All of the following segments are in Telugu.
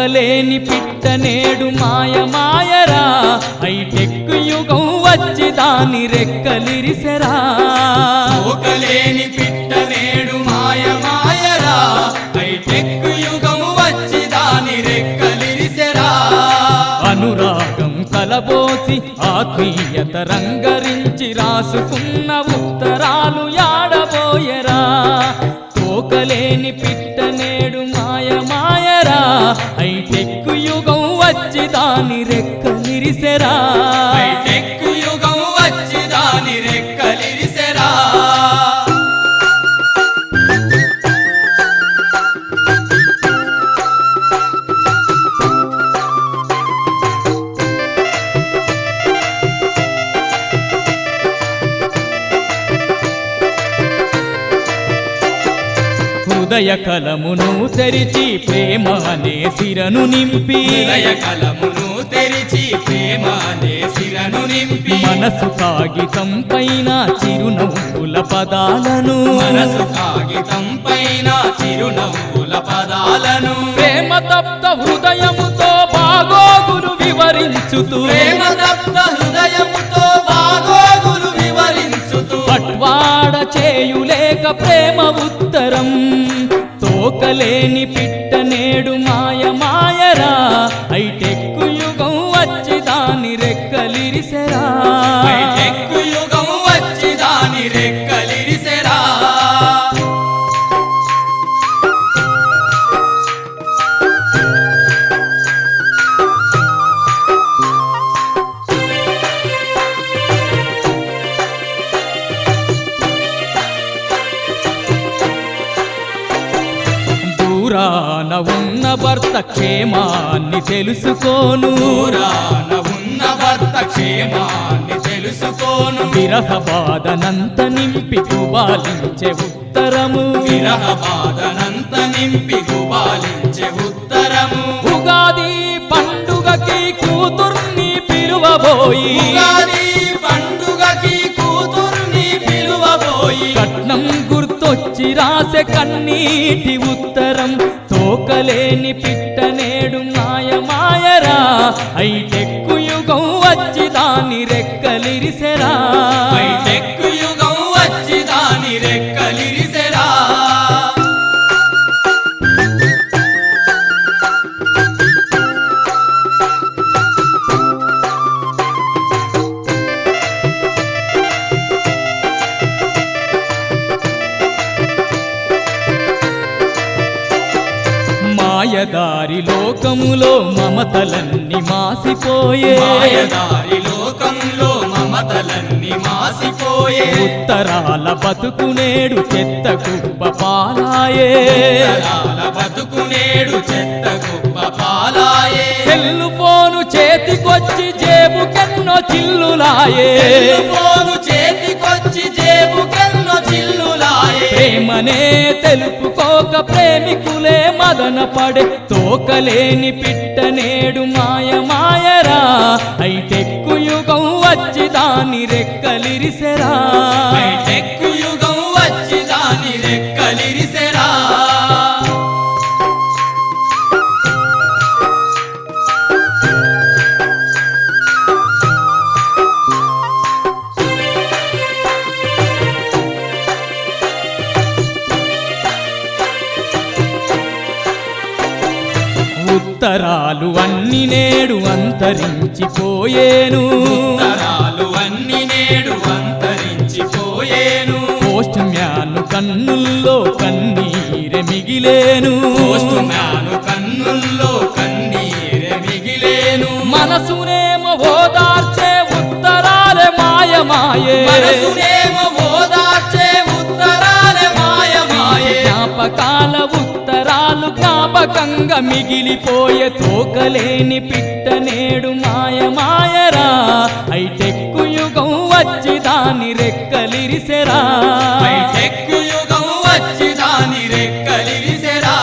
తోకలేని పిట్ట నేడు మాయ మాయరా హైటెక్ యుగం వచ్చి దాని రెక్కలిరిసెరా. తోకలేని పిట్ట నేడు మాయ మాయరా హైటెక్ యుగం వచ్చి దాని రెక్కలిరిసెరా. అనురాగం కలబోసి ఆత్మీయత రంగరించి రాసుకున్న ఉత్తరాలు యాడబోయరా. తోకలేని పిట్ట నేడు దాని యుగం వచ్చి దాని రెక్కలిరిసెరా హృదయ కలమును తెరిచి ప్రేమ అనే సిరను నింపి హృదయ కలమును ప్రేమ అనే శిరను నింపి. మనసు కాగితం పైన చిరునవ్వుల పదాలను. మనసు కాగితం పైన చిరునవ్వుల పదాలను. ప్రేమ తప్త హృదయముతో బాగోగులు వివరించుతూ. ప్రేమ తప్త హృదయముతో బాగోగులు వివరించుతూ. పట్వాడ చేయులేక ప్రేమ ఉత్తరం. తోకలేని పిట్ట నేడు మాయ దూరాన ఉన్న భర్త క్షేమాన్ని తెలుసుకోను. దూరాన ఉన్న భర్త క్షేమాన్ని తెలుసుకోను. విరహ బాధనంత నింపి కుబాలించే ఉత్తరము. విరహ బాధనంత నింపి గుబాలించే ఉత్తరము. ఉగాది పండుగకి కూతుర్ని పిలువబోయి ఉగాది రాసే కన్నీటి ఉత్తరం తోకలేని పిట్ట నేడు మాయ మాయరా. హైటెక్ యుగం వచ్చి దాని రెక్కలిరిసెరా. హైటెక్ మాయదారి లోకములో మమతలన్నీ మాసిపోయే. మాయదారి లోకంలో మమతలన్నీ మాసిపోయే. ఉత్తరాల బతుకునేడు చెత్త కుప్ప పాలాయే. తరాల బతుకునేడు చెత్త కుప్ప పాలాయే. సెల్లు ఫోను చేతికొచ్చి జేబుకెన్నో చిల్లులాయే. ఫోను చేతికొచ్చి ప్రేమనే తెలుపుకోక ప్రేమికులే మదన పడే తోకలేని పిట్ట నేడు మాయ మాయరా. అయితే యుగం వచ్చి దాని రెక్కలిరిసెరా. అయితే ఉత్తరాలు అన్ని నేడు అంతరించిపోయేను. తరాలు అన్ని నేడు అంతరించిపోయేను. పోస్ట్ మ్యాన్ కన్నుల్లో కన్నీరె మిగిలేను. పోస్ట్ మ్యాను కన్నుల్లో కన్నీరె మిగిలేను. మనసునేమో ఓదార్చే ఉత్తరాలే మాయమాయే. మనసునేమో జ్ఞాపకంగా మిగిలిపోయే తోకలేని పిట్ట నేడు మాయ మాయరా. హైటెక్ యుగం వచ్చి దాని రెక్కలిరిసెరా. హైటెక్ యుగం వచ్చి దాని రెక్కలిరిసెరా.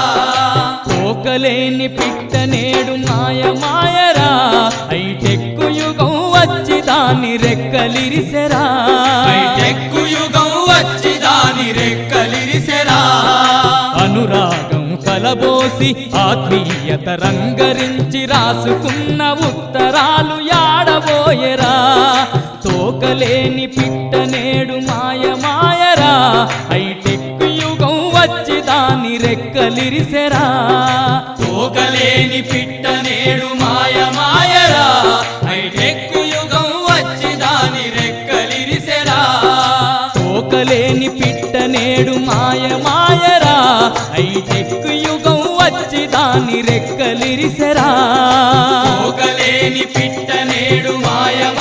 తోకలేని పిట్ట నేడు మాయ మాయరా. యుగం వచ్చి దాని రెక్కలిరిసెరా. యుగం వచ్చి ఆత్మీయత రంగరించి రాసుకున్న ఉత్తరాలు యాడబోయరా? తోకలేని పిట్ట నేడు మాయ మాయరా హైటెక్ యుగం వచ్చి దాని రెక్కలిరిసెరా? తోకలేని పిట్ట నేడు మాయ మాయరా హైటెక్ యుగం వచ్చి దాని రెక్కలిరిసెరా? తోకలేని పిట్ట నేడు మాయ మాయరా హైటెక్ యుగం వచ్చి దాని రెక్కలిరిసరా. పిట్ట నేడు మాయం